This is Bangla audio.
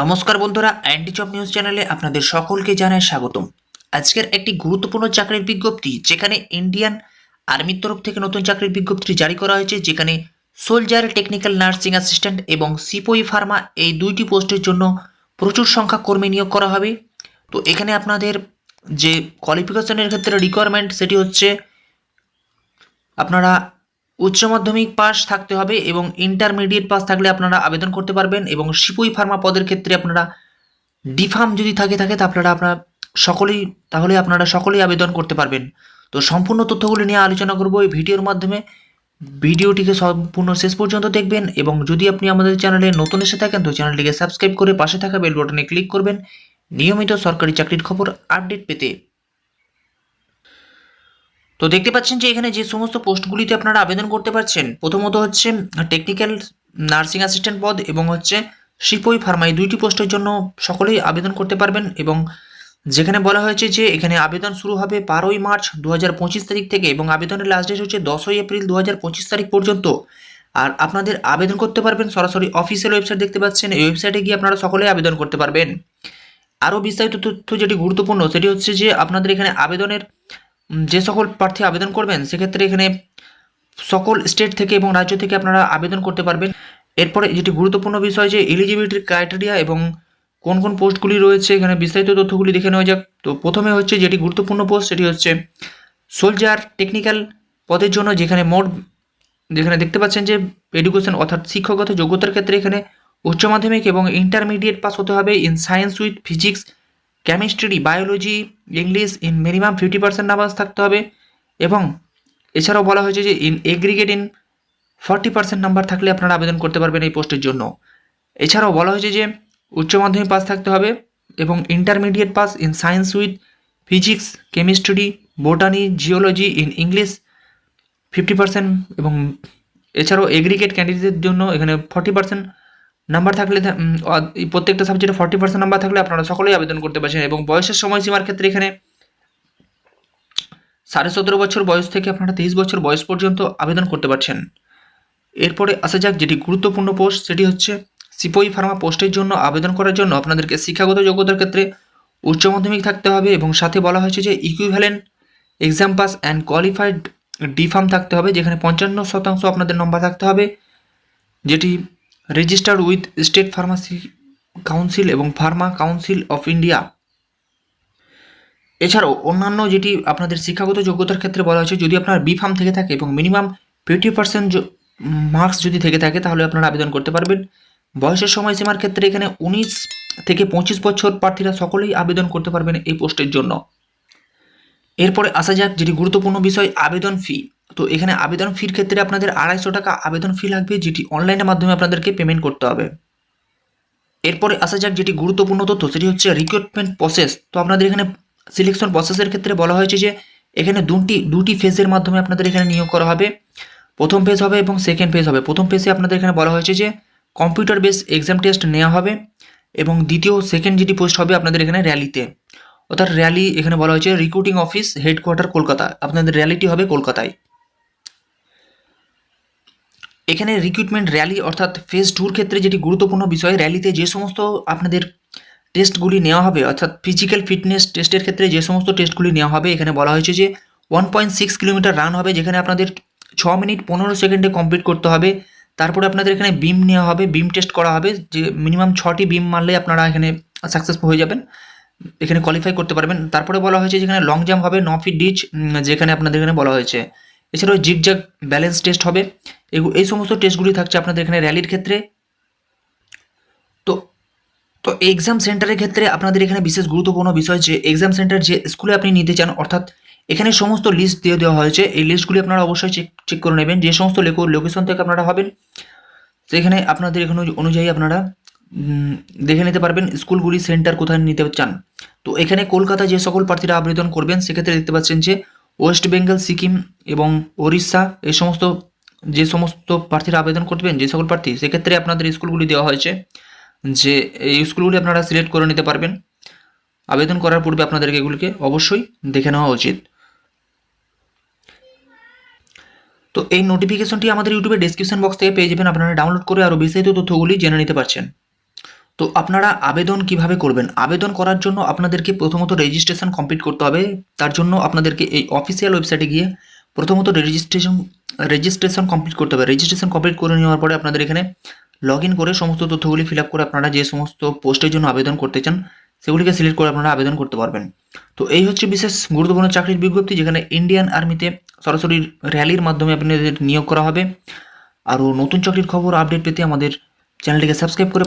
নমস্কার বন্ধুরা অ্যান্টি জব নিউজ চ্যানেলে আপনাদের সকলকে জানাই স্বাগতম। আজকের একটি গুরুত্বপূর্ণ চাকরির বিজ্ঞপ্তি, যেখানে ইন্ডিয়ান আর্মির তরফ থেকে নতুন চাকরির বিজ্ঞপ্তি জারি করা হয়েছে, যেখানে সোলজার টেকনিক্যাল নার্সিং অ্যাসিস্ট্যান্ট এবং সিপোই ফার্মা এই দুইটি পোস্টের জন্য প্রচুর সংখ্যা কর্মী নিয়োগ করা হবে। তো এখানে আপনাদের যে কোয়ালিফিকেশনের ক্ষেত্রে রিকোয়ারমেন্ট সেটি হচ্ছে, আপনারা উচ্চ মাধ্যমিক পাস থাকতে হবে এবং ইন্টারমিডিয়েট পাস থাকলে আপনারা আবেদন করতে পারবেন এবং শিপুই ফার্মা পদের ক্ষেত্রে আপনারা ডিফার্ম যদি থাকে থাকে, তা আপনারা আপনারা সকলেই, তাহলে আপনারা সকলেই আবেদন করতে পারবেন। তো সম্পূর্ণ তথ্যগুলি নিয়ে আলোচনা করব এই ভিডিওর মাধ্যমে। ভিডিওটিকে সম্পূর্ণ শেষ পর্যন্ত দেখবেন এবং যদি আপনি আমাদের চ্যানেলে নতুন এসে থাকেন, তো চ্যানেলটিকে সাবস্ক্রাইব করে পাশে থাকা বেল বাটনে ক্লিক করবেন। নিয়মিত সরকারি চাকরির খবর আপডেট পেতে তো দেখতে পাচ্ছেন যে এখানে যে সমস্ত পোস্টগুলিতে আপনারা আবেদন করতে পারছেন, প্রথমত হচ্ছে টেকনিক্যাল নার্সিং অ্যাসিস্ট্যান্ট পদ এবং হচ্ছে শিপই ফার্মা এই দুইটি পোস্টের জন্য সকলেই আবেদন করতে পারবেন এবং যেখানে বলা হয়েছে যে এখানে আবেদন শুরু হবে বারোই মার্চ দু হাজার পঁচিশ তারিখ থেকে এবং আবেদনের লাস্ট ডেট হচ্ছে দশই এপ্রিল দু হাজার পঁচিশ তারিখ পর্যন্ত। আর আপনাদের আবেদন করতে পারবেন সরাসরি অফিসিয়াল ওয়েবসাইট দেখতে পাচ্ছেন, এই ওয়েবসাইটে গিয়ে আপনারা সকলেই আবেদন করতে পারবেন। আরও বিস্তারিত তথ্য যেটি গুরুত্বপূর্ণ সেটি হচ্ছে যে আপনাদের এখানে আবেদনের যে সকল প্রার্থী আবেদন করবেন, সেক্ষেত্রে এখানে সকল স্টেট থেকে এবং রাজ্য থেকে আপনারা আবেদন করতে পারবেন। এরপরে যেটি গুরুত্বপূর্ণ বিষয় যে এলিজিবিলিটির ক্রাইটেরিয়া এবং কোন কোন পোস্টগুলি রয়েছে, এখানে বিস্তারিত তথ্যগুলি দেখে নেওয়া যাক। তো প্রথমে হচ্ছে যেটি গুরুত্বপূর্ণ পোস্ট, সেটি হচ্ছে সোলজার টেকনিক্যাল পদের জন্য যেখানে মোট, যেখানে দেখতে পাচ্ছেন যে এডুকেশন অর্থাৎ শিক্ষাগত যোগ্যতার ক্ষেত্রে এখানে উচ্চ মাধ্যমিক এবং ইন্টারমিডিয়েট পাস হতে হবে in science with physics chemistry biology English in minimum fifty percent number থাকতে হবে এবং এছাড়াও বলা হয়েছে যে in aggregate in forty percent number থাকলে আপনারা আবেদন করতে পারবেন এই পোস্টের জন্য। এছাড়াও বলা হয়েছে যে উচ্চ মাধ্যমিক পাস থাকতে হবে এবং intermediate pass in science with physics chemistry botany geology in English fifty percent এবং এছাড়াও এগ্রিগেট ক্যান্ডিডেটদের জন্য এখানে ফর্টি পার্সেন্ট নাম্বার থাকলে প্রত্যেকটা সাবজেক্টে ফর্টি পার্সেন্ট নাম্বার থাকলে আপনারা সকলেই আবেদন করতে পারছেন এবং বয়সের সময়সীমার ক্ষেত্রে এখানে সাড়ে সতেরো বছর বয়স থেকে আপনারা তেইশ বছর বয়স পর্যন্ত আবেদন করতে পারছেন। এরপরে আসা যাক যেটি গুরুত্বপূর্ণ পোস্ট সেটি হচ্ছে সিপোই ফার্মা পোস্টের জন্য আবেদন করার জন্য আপনাদেরকে শিক্ষাগত যোগ্যতার ক্ষেত্রে উচ্চ মাধ্যমিক থাকতে হবে এবং সাথে বলা হয়েছে যে equivalent exam pass and qualified D Pharm থাকতে হবে, যেখানে পঞ্চান্ন শতাংশ আপনাদের নম্বর থাকতে হবে, যেটি registered with State Pharmacy Council এবং ফার্মা কাউন্সিল অফ ইন্ডিয়া এছাড়াও অন্যান্য যেটি আপনাদের শিক্ষাগত যোগ্যতার ক্ষেত্রে বলা হয়েছে, যদি আপনার বি ফার্ম থেকে থাকে এবং মিনিমাম ফিফটি পার্সেন্ট মার্কস যদি থেকে থাকে, তাহলে আপনারা আবেদন করতে পারবেন। বয়সের সময়সীমার ক্ষেত্রে এখানে উনিশ থেকে পঁচিশ বছর প্রার্থীরা সকলেই আবেদন করতে পারবেন এই পোস্টের জন্য। এরপরে আসা যাক যেটি গুরুত্বপূর্ণ বিষয়, আবেদন ফি তো এখানে আবেদন ফির ক্ষেত্রে আপনাদের আড়াইশো টাকা আবেদন ফি লাগবে, যেটি অনলাইনের মাধ্যমে আপনাদেরকে পেমেন্ট করতে হবে। এরপরে আসা যাক যেটি গুরুত্বপূর্ণ তথ্য, সেটি হচ্ছে রিক্রুটমেন্ট প্রসেস তো আপনাদের এখানে সিলেকশন প্রসেসের ক্ষেত্রে বলা হয়েছে যে, এখানে দুটি দুটি ফেজের মাধ্যমে আপনাদের এখানে নিয়োগ করা হবে। প্রথম ফেজ হবে এবং সেকেন্ড ফেজ হবে। প্রথম ফেজে আপনাদের এখানে বলা হয়েছে যে কম্পিউটার বেস এক্সাম টেস্ট নেওয়া হবে এবং দ্বিতীয় সেকেন্ড যেটি পোস্ট হবে আপনাদের এখানে র্যালিতে অর্থাৎ র্যালি এখানে বলা হয়েছে রিক্রুটিং অফিস হেডকোয়ার্টার কলকাতা। আপনাদের র্যালিটি হবে কলকাতায়। এখানে রিক্রুটমেন্ট র্যালি অর্থাৎ ফেজ টুর ক্ষেত্রে যেটি গুরুত্বপূর্ণ বিষয় র্যালিতে যে সমস্ত আপনাদের টেস্টগুলি নেওয়া হবে, অর্থাৎ ফিজিক্যাল ফিটনেস টেস্টের ক্ষেত্রে যে সমস্ত টেস্টগুলি নেওয়া হবে, এখানে বলা হয়েছে যে one point six kilometre run হবে, যেখানে আপনাদের ছ মিনিট পনেরো সেকেন্ডে কমপ্লিট করতে হবে। তারপরে আপনাদের এখানে বিম নেওয়া হবে বিম টেস্ট করা হবে, যে মিনিমাম ছটি বিম মারলে আপনারা এখানে সাকসেসফুল হয়ে যাবেন, এখানে কোয়ালিফাই করতে পারবেন। তারপরে বলা হয়েছে যেখানে লং জাম্প হবে, ন ফিট ডিচ যেখানে আপনাদের এখানে বলা হয়েছে। এছাড়াও জিগজ্যাগ ব্যালেন্স টেস্ট হবে। এই সমস্ত টেস্টগুলি থাকছে আপনাদের এখানে র্যালির ক্ষেত্রে। তো তো এক্সাম সেন্টারের ক্ষেত্রে আপনাদের এখানে বিশেষ গুরুত্বপূর্ণ বিষয় যে এক্সাম সেন্টার যে স্কুলে আপনি নিতে চান, অর্থাৎ এখানে সমস্ত লিস্ট দিয়ে দেওয়া হয়েছে। এই লিস্টগুলি আপনারা অবশ্যই চেক চেক করে নেবেন। যে সমস্ত লোকেশন থেকে আপনারা হবেন, সেখানে আপনাদের এখানে অনুযায়ী আপনারা দেখে নিতে পারবেন স্কুলগুলি সেন্টার কোথায় নিতে চান। তো এখানে কলকাতা যে সকল প্রার্থীরা আবেদন করবেন, সেক্ষেত্রে দেখতে পাচ্ছেন যে ওয়েস্ট বেঙ্গল, সিকিম এবং ওড়িশা, এই সমস্ত যে সমস্ত প্রার্থীরা আবেদন করবেন, যে সকল প্রার্থী, সেক্ষেত্রে আপনাদের স্কুলগুলি দেওয়া হয়েছে যে এই স্কুলগুলি আপনারা সিলেক্ট করে নিতে পারবেন। আবেদন করার পূর্বে আপনাদেরকে এগুলিকে অবশ্যই দেখে নেওয়া উচিত। তো এই নোটিফিকেশনটি আমাদের ইউটিউবে ডেসক্রিপশন বক্স থেকে পেয়ে যাবেন। আপনারা ডাউনলোড করে আরও বিস্তারিত তথ্যগুলি জেনে নিতে পারছেন। তো আপনারা আবেদন কীভাবে করবেন? আবেদন করার জন্য আপনাদেরকে প্রথমত রেজিস্ট্রেশন কমপ্লিট করতে হবে। তার জন্য আপনাদেরকে এই অফিসিয়াল ওয়েবসাইটে গিয়ে প্রথমত রেজিস্ট্রেশন রেজিস্ট্রেশন কমপ্লিট করতে হবে। রেজিস্ট্রেশন কমপ্লিট করে নেওয়ার পরে আপনাদের এখানে লগ ইন করে সমস্ত তথ্যগুলি ফিল আপ করে আপনারা যে সমস্ত পোস্টের জন্য আবেদন করতে চান, সেগুলিকে সিলেক্ট করে আপনারা আবেদন করতে পারবেন। তো এই হচ্ছে বিশেষ গুরুত্বপূর্ণ চাকরির বিজ্ঞপ্তি, যেখানে ইন্ডিয়ান আর্মিতে সরাসরি র্যালির মাধ্যমে আপনাদের নিয়োগ করা হবে। আরও নতুন চাকরির খবর আপডেট পেতে আমাদের চ্যানেলটিকে সাবস্ক্রাইব করে